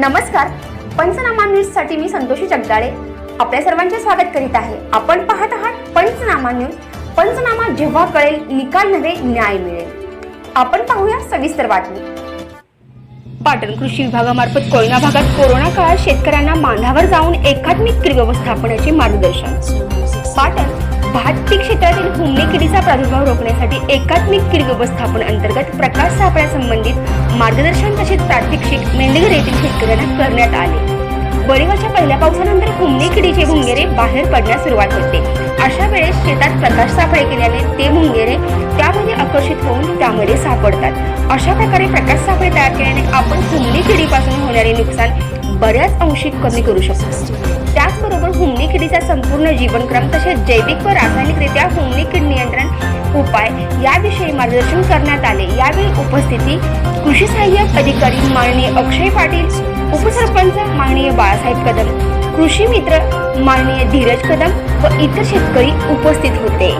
नमस्कार. पंचनामा न्यूजसाठी मी संतोषी जगदाळे. आपल्या सर्वांचे स्वागत करीत आहे. आपण पाहत आहात पंचनामा न्यूज. पंचनामा जेव्हा कळेल निकाल नव्हे न्याय मिळेल. आपण पाहूया सविस्तर बातमी. पाटण कृषी विभागामार्फत कोयना भागात कोरोना काळात शेतकऱ्यांना मांधावर जाऊन एकात्मिक व्यवस्थापनाचे मार्गदर्शन. पाटण भात पीक क्षेत्रातील किडीचा प्रादुर्भाव रोखण्यासाठी एकात्मिक किड व्यवस्थापन अंतर्गत प्रकाश सापळ्यासंबंधित मार्गदर्शन तसेच प्रात्यक्षिक मेंढघर येथील शेतकऱ्यांना करण्यात आले. बळीवाच्या पहिल्या पावसानंतर हुमणी किडीचे भुंगेरे बाहेर पडण्यास सुरुवात होते. अशा वेळेस शेतात प्रकाश सापळे केल्याने ते भुंगेरे त्यामध्ये आकर्षित होऊन त्यामध्ये सापडतात. अशा प्रकारे प्रकाश सापळे तयार केल्याने आपण हुमणी किडीपासून होणारे नुकसान बऱ्याच अंशी कमी करू शकतो. त्याचबरोबर हुमणी किडीचा संपूर्ण जीवनक्रम तसेच जैविक व रासायनिकरित्या हुमणी उपाय याविषयी मार्गदर्शन करण्यात आले. यावेळी उपस्थिती कृषी सहाय्यक अधिकारी माननीय अक्षय पाटील उपसरपंच माननीय बाळासाहेब कदम कृषी मित्र माननीय धीरज कदम व इतर शेतकरी उपस्थित होते.